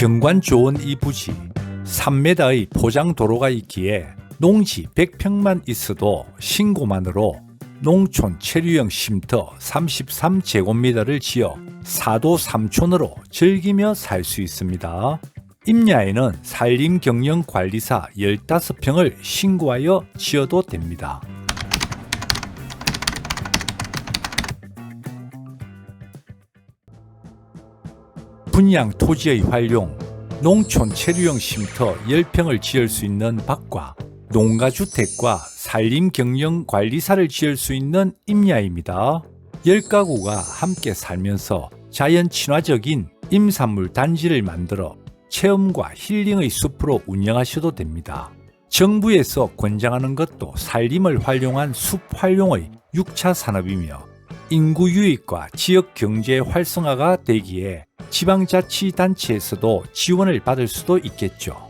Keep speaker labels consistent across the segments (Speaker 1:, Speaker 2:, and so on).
Speaker 1: 경관 좋은 이 부지 3m의 포장 도로가 있기에 농지 100평만 있어도 신고만으로 농촌 체류형 쉼터 33제곱미터를 지어 사도 삼촌으로 즐기며 살 수 있습니다. 임야에는 산림 경영 관리사 15평을 신고하여 지어도 됩니다. 분양 토지의 활용, 농촌 체류형 쉼터 10평을 지을 수 있는 밭과 농가주택과 산림경영관리사를 지을 수 있는 임야입니다. 10가구가 함께 살면서 자연 친화적인 임산물 단지를 만들어 체험과 힐링의 숲으로 운영하셔도 됩니다. 정부에서 권장하는 것도 산림을 활용한 숲 활용의 6차 산업이며 인구 유익과 지역 경제 활성화가 되기에 지방자치단체에서도 지원을 받을 수도 있겠죠.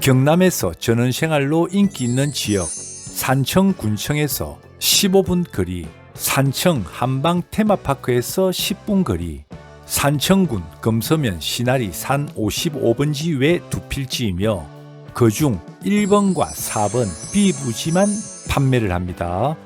Speaker 1: 경남에서 전원생활로 인기 있는 지역 산청군청에서 15분 거리, 산청 한방 테마파크에서 10분 거리, 산청군 금서면 시나리 산 55번지 외 두 필지이며 그중 1번과 4번 B부지만 판매를 합니다.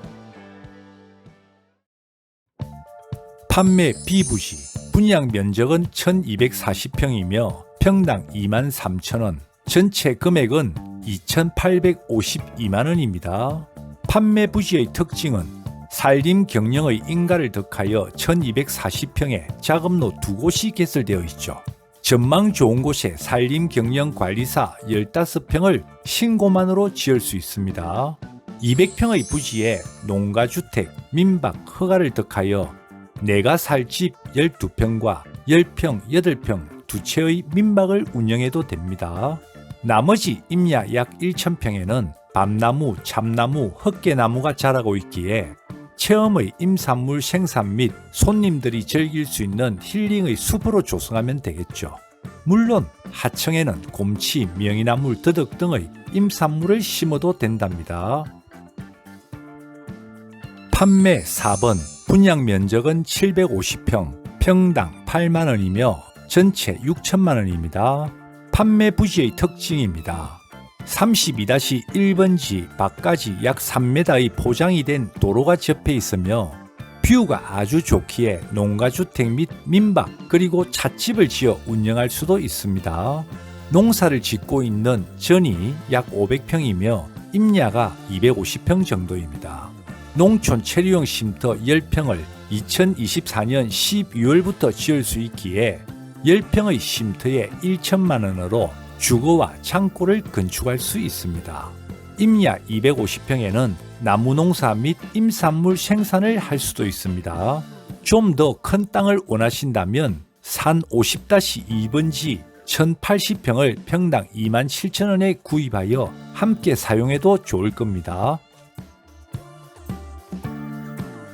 Speaker 1: 판매 B부지 분양 면적은 1240평이며 평당 23,000원, 전체 금액은 2,852만 원입니다. 판매 부지의 특징은 산림 경영의 인가를 덕하여 1240평에 작업로 두 곳이 개설되어 있죠. 전망 좋은 곳에 산림 경영 관리사 15평을 신고만으로 지을 수 있습니다. 200평의 부지에 농가주택, 민박, 허가를 덕하여 내가 살 집 12평과 10평, 8평 두 채의 민박을 운영해도 됩니다. 나머지 임야 약 1,000평에는 밤나무, 참나무, 헛개나무가 자라고 있기에 체험의 임산물 생산 및 손님들이 즐길 수 있는 힐링의 숲으로 조성하면 되겠죠. 물론 하청에는 곰치, 명이나물, 더덕 등의 임산물을 심어도 된답니다. 판매 4번 분양 면적은 750평, 평당 8만 원이며 전체 6천만 원입니다. 판매 부지의 특징입니다. 32-1번지 밖까지 약 3m의 포장이 된 도로가 접해 있으며 뷰가 아주 좋기에 농가주택 및 민박 그리고 찻집을 지어 운영할 수도 있습니다. 농사를 짓고 있는 전이 약 500평이며 임야가 250평 정도입니다. 농촌 체류형 쉼터 10평을 2024년 12월부터 지을 수 있기에 10평의 쉼터에 1천만 원으로 주거와 창고를 건축할 수 있습니다. 임야 250평에는 나무 농사 및 임산물 생산을 할 수도 있습니다. 좀 더 큰 땅을 원하신다면 산 50-2번지 1080평을 평당 2만 7천 원에 구입하여 함께 사용해도 좋을 겁니다.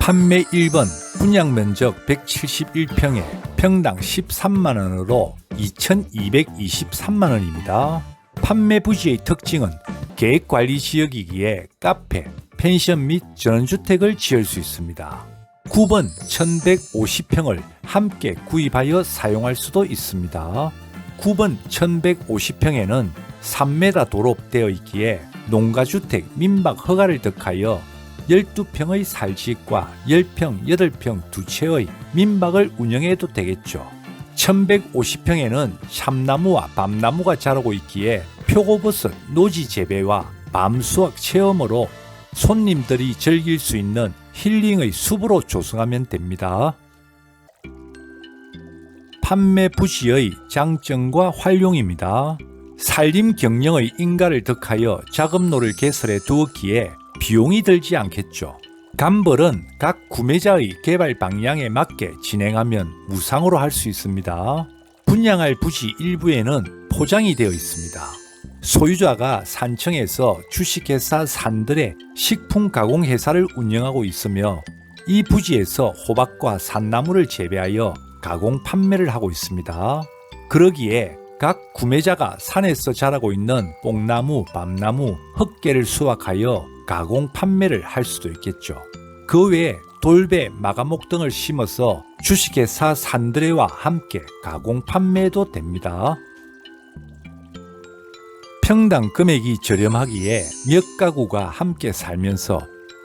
Speaker 1: 판매 1번 분양 면적 171평에 평당 13만 원으로 2,223만 원입니다. 판매 부지의 특징은 계획 관리 지역이기에 카페, 펜션 및 전원주택을 지을 수 있습니다. 9번 1150평을 함께 구입하여 사용할 수도 있습니다. 9번 1150평에는 3m 도로 되어 있기에 농가주택 민박 허가를 덕하여 12평의 살집과 10평, 8평 두 채의 민박을 운영해도 되겠죠. 1150평에는 참나무와 밤나무가 자라고 있기에 표고버섯 노지 재배와 밤 수확 체험으로 손님들이 즐길 수 있는 힐링의 숲으로 조성하면 됩니다. 판매 부지의 장점과 활용입니다. 산림 경영의 인가를 덕하여 작업로를 개설해 두었기에 비용이 들지 않겠죠. 감벌은 각 구매자의 개발 방향에 맞게 진행하면 무상으로 할 수 있습니다. 분양할 부지 일부에는 포장이 되어 있습니다. 소유자가 산청에서 주식회사 산들의 식품 가공 회사를 운영하고 있으며 이 부지에서 호박과 산나물을 재배하여 가공 판매를 하고 있습니다. 그러기에 각 구매자가 산에서 자라고 있는 뽕나무, 밤나무, 헛개를 수확하여 가공 판매를 할 수도 있겠죠. 그 외에 돌배, 마가목 등을 심어서 주식회사 산드레와 함께 가공 판매도 됩니다. 평당 금액이 저렴하기에 몇 가구가 함께 살면서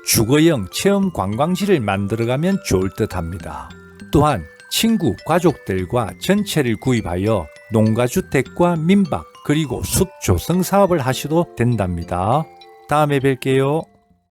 Speaker 1: 주거형 체험 관광지를 만들어가면 좋을 듯 합니다. 또한 친구, 가족들과 전체를 구입하여 농가주택과 민박, 그리고 숲 조성 사업을 하셔도 된답니다. 다음에 뵐게요.